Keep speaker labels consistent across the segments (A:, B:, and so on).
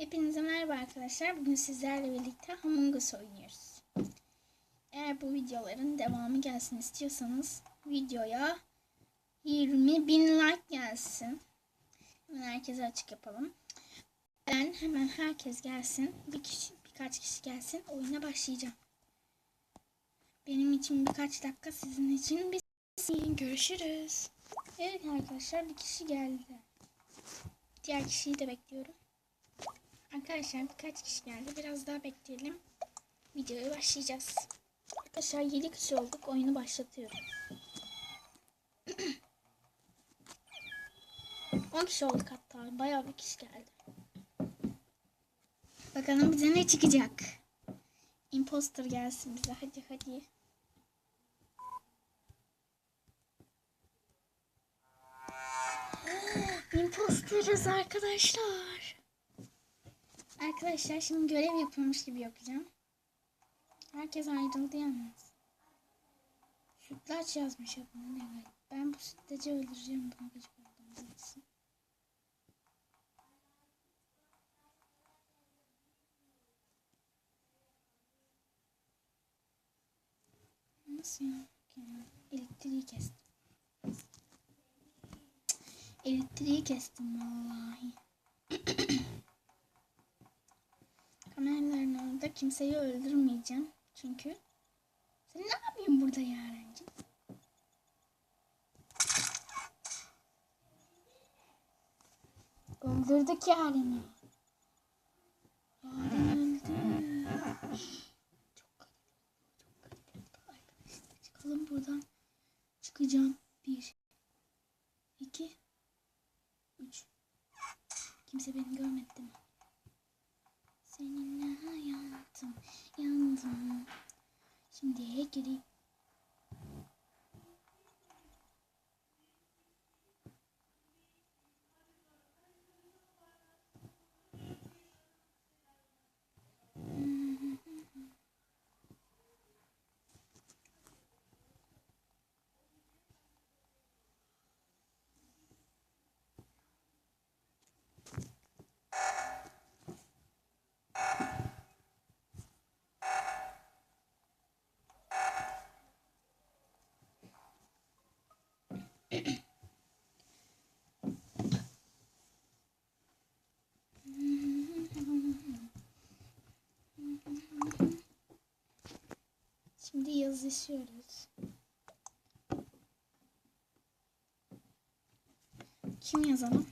A: Hepinize merhaba arkadaşlar. Bugün sizlerle birlikte Among Us oynuyoruz. Eğer bu videoların devamı gelsin istiyorsanız videoya 20 bin like gelsin. Hemen herkese açık yapalım. Ben hemen herkes gelsin. Bir kişi, birkaç kişi gelsin. Oyuna başlayacağım. Benim için birkaç dakika sizin için bir görüşürüz. Evet arkadaşlar bir kişi geldi. Diğer kişiyi de bekliyorum. Arkadaşlar birkaç kişi geldi. Biraz daha bekleyelim. Videoya başlayacağız. Arkadaşlar 7 kişi olduk. Oyunu başlatıyorum. 10 kişi olduk hatta. Bayağı bir kişi geldi. Bakalım bize ne çıkacak. Imposter gelsin bize. Hadi hadi. Imposterız arkadaşlar. Arkadaşlar şimdi görev yapıyormuş gibi yapacağım. Herkes ayrıldı yalnız. Sütlaç yazmış ya ne garip. Ben bu sütlacı öldüreceğim buna gıcık oldum. Gitsin. Nasıl ya? Elektriği kestim. Elektriği kestim vallahi. Kameraların orada kimseyi öldürmeyeceğim. Çünkü sen ne yapıyorsun burada Yarenci? Öldürdük Yaren'i. Yaren öldü. Çok garip. Çok. Arkadaşlar çıkalım buradan. Çıkacağım. Bir. iki, Üç. Kimse beni görmedi değil mi? Seninle hayatım yandım. Şimdi gireyim. Şimdi yazışıyoruz. Kim yazalım?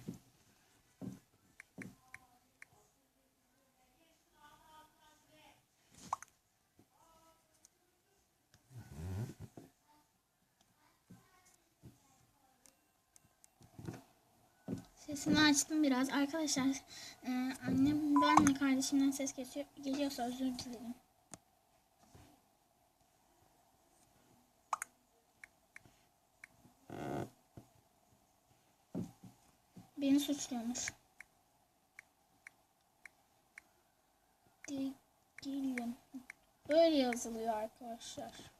A: Sesini açtım biraz. Arkadaşlar e, annem ben ve kardeşimden ses geçiyor, geliyorsa özür dilerim. Beni suçluyormuş. Değilim. Böyle yazılıyor arkadaşlar.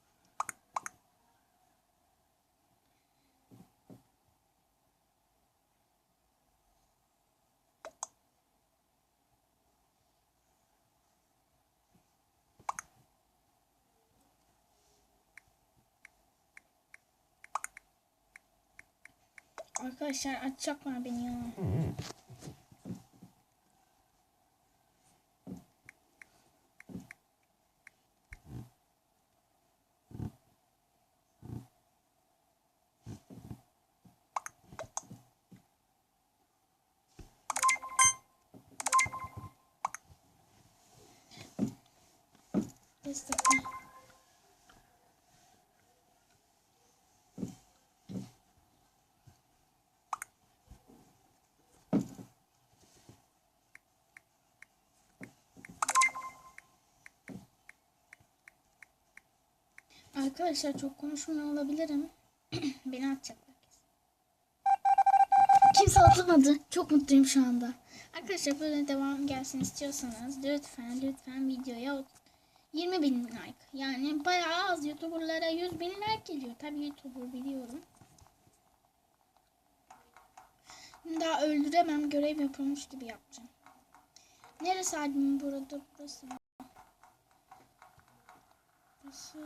A: Arkadaşlar açacaklar beni ya. Destekle. Arkadaşlar çok konuşmuyor olabilirim. Beni atacaklar. Kimse atlamadı. Çok mutluyum şu anda. Arkadaşlar böyle devam gelsin istiyorsanız lütfen lütfen videoya 20 bin like. Yani bayağı az youtuberlara 100 bin like geliyor. Tabii youtuber biliyorum. Daha öldüremem görev yapılmış gibi yapacağım. Neresi admin burada? Burası? Burası.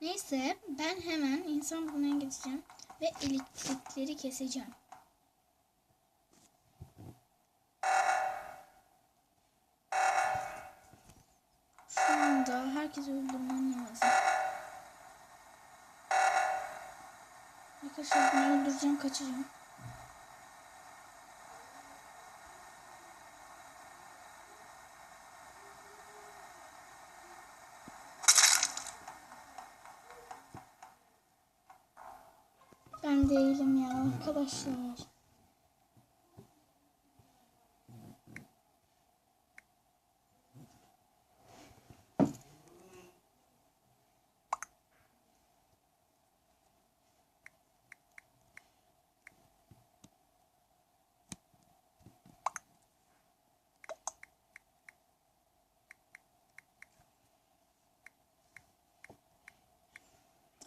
A: Neyse ben hemen insan bulmaya gideceğim ve elektrikleri keseceğim. Şu anda herkesi öldürmem lazım. Arkadaşlar bunu öldüreceğim kaçacağım. Ben değilim ya arkadaşlar.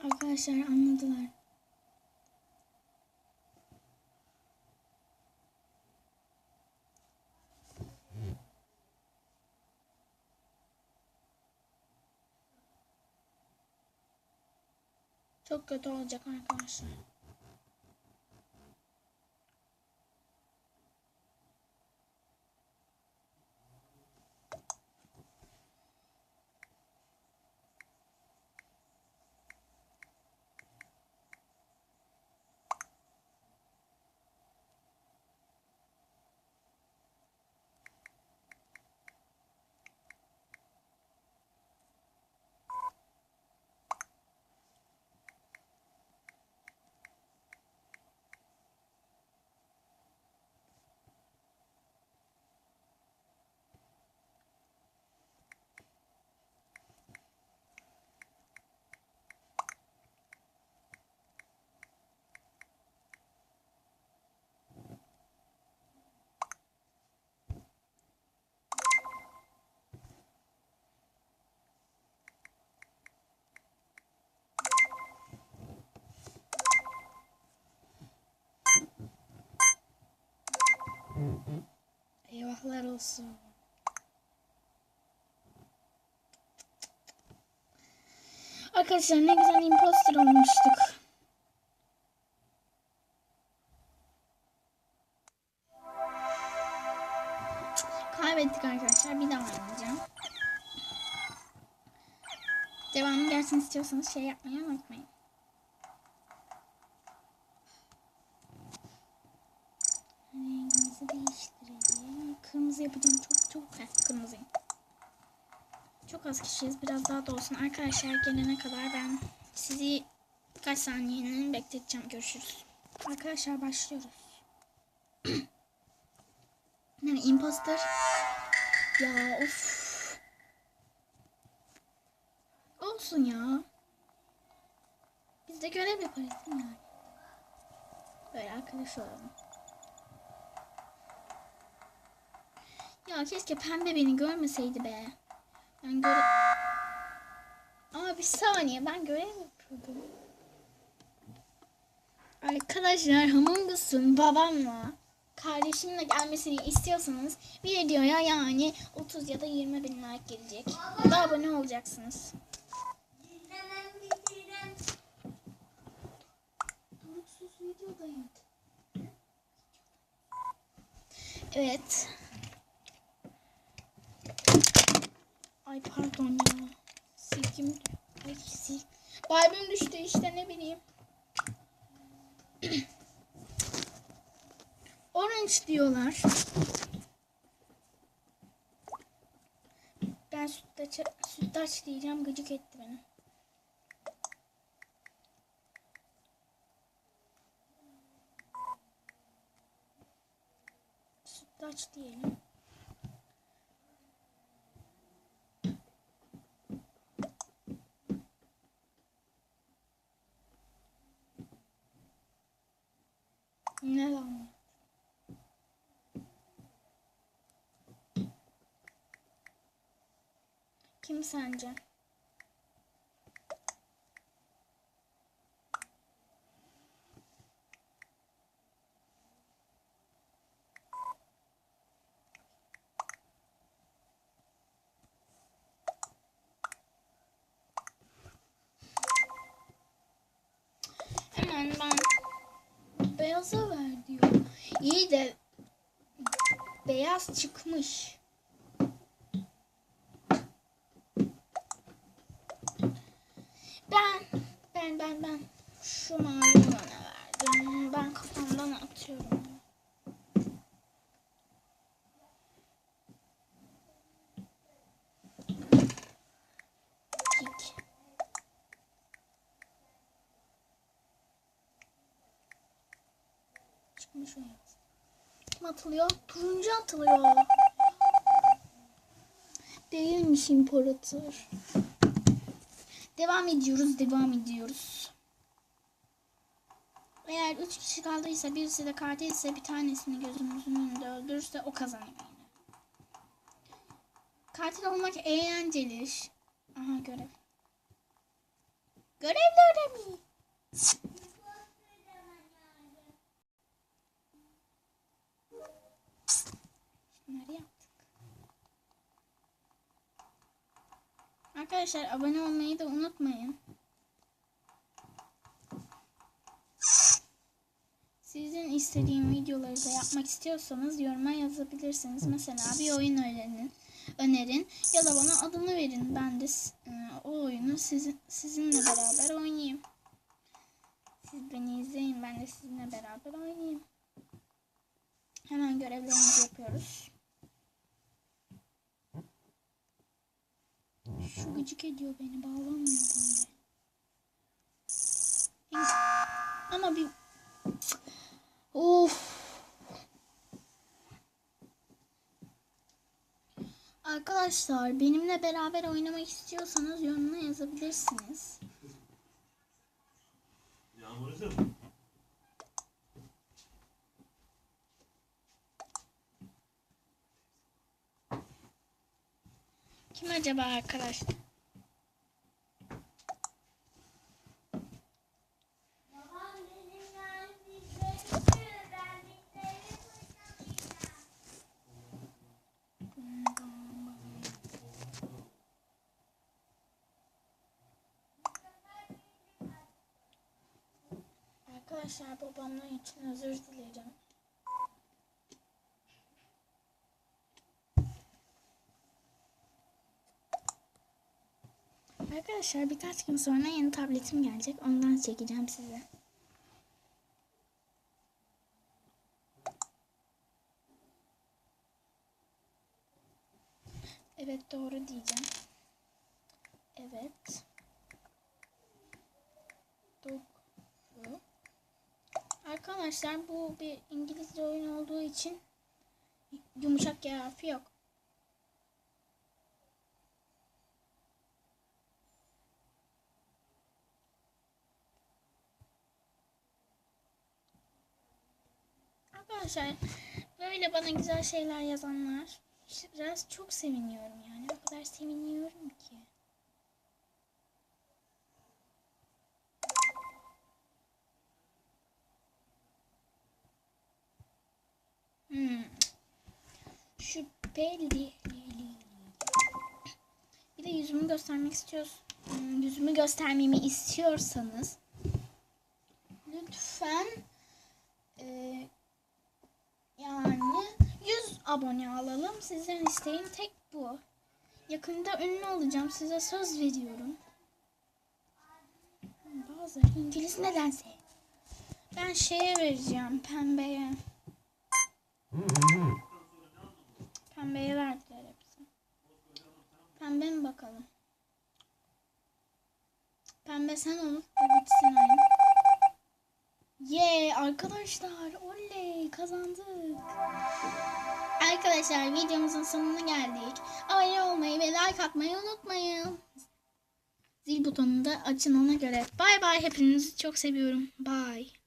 A: Arkadaşlar anladılar. Çok kötü olacak arkadaşlar. Eyvahlar olsun. Arkadaşlar ne güzel imposter olmuştuk. Kaybettik arkadaşlar. Bir daha oynayacağım. Devamı gelsin istiyorsanız şey yapmayı unutmayın. Rengimizi değiştirelim. Kırmızı yapacağım. Çok çok az kırmızı. Çok az kişiyiz. Biraz daha da olsun. Arkadaşlar gelene kadar ben sizi birkaç saniyeni bekleteceğim. Görüşürüz. Arkadaşlar başlıyoruz. yani imposter. Ya of. Olsun ya. Biz de görev yaparız değil mi? Böyle arkadaş olalım. Ya keşke pembe beni görmeseydi be. Ben göre... Ama bir saniye ben görev yapıyordum. Arkadaşlar Among Us'un babamla kardeşimle gelmesini istiyorsanız videoya yani 30 ya da 20 bin like gelecek. Da abone olacaksınız. Evet. Ay pardon ya. Silkim. Ay sil. Kalbim düştü işte ne bileyim. Orange diyorlar. Ben sütlaç, sütlaç diyeceğim gıcık etti beni. Sütlaç diyelim. Kim sence? Hemen ben beyaza ver diyor. İyi de beyaz çıkmış. Ben ben şu mavi olana verdim. Ben kafamdan atıyorum. Çıkmış o yaz. Kim atılıyor? Turuncu atılıyor. Değilmiş imparator. Devam ediyoruz, devam ediyoruz. Eğer üç kişi kaldıysa, birisi de katil ise bir tanesini gözümüzün önünde öldürürse o kazanıyor yine. Katil olmak eğlenceli. Aha görev. Görevli ödemi. Şunları Arkadaşlar abone olmayı da unutmayın. Sizin istediğim videoları da yapmak istiyorsanız yoruma yazabilirsiniz. Mesela bir oyun önerin, önerin ya da bana adını verin. Ben de e, o oyunu sizin, sizinle beraber oynayayım. Siz beni izleyin ben de sizinle beraber oynayayım. Hemen görevlerimizi yapıyoruz. Şu gıcık ediyor beni bağlamıyor böyle. Ama bir Of. Arkadaşlar benimle beraber oynamak istiyorsanız yorumuna yazabilirsiniz.
B: Yağmurcuğum.
A: Kim acaba arkadaşlar? Arkadaşlar babamdan için özür dilerim. Arkadaşlar birkaç gün sonra yeni tabletim gelecek. Ondan çekeceğim size. Evet doğru diyeceğim. Evet. Doğru. Arkadaşlar bu bir İngilizce oyun olduğu için yumuşak harfi yok. Arkadaşlar böyle bana güzel şeyler yazanlar biraz çok seviniyorum yani. O kadar seviniyorum ki. Hmm. Şüpheli. Bir de yüzümü göstermek istiyorsun. Hmm, Yüzümü göstermemi istiyorsanız lütfen e, yani 100 abone alalım. Sizden isteğim tek bu. Yakında ünlü olacağım. Size söz veriyorum. Bazıları İngiliz nedense. Ben şeye vereceğim. Pembeye. Pembeye verdiler hepsi. Pembe mi bakalım? Pembe sen ol. da bitsin oyun. Ye arkadaşlar oley kazandık. Arkadaşlar videomuzun sonuna geldik. Abone olmayı ve like atmayı unutmayın. Zil butonunu da açın ona göre. Bay bay hepinizi çok seviyorum. Bye.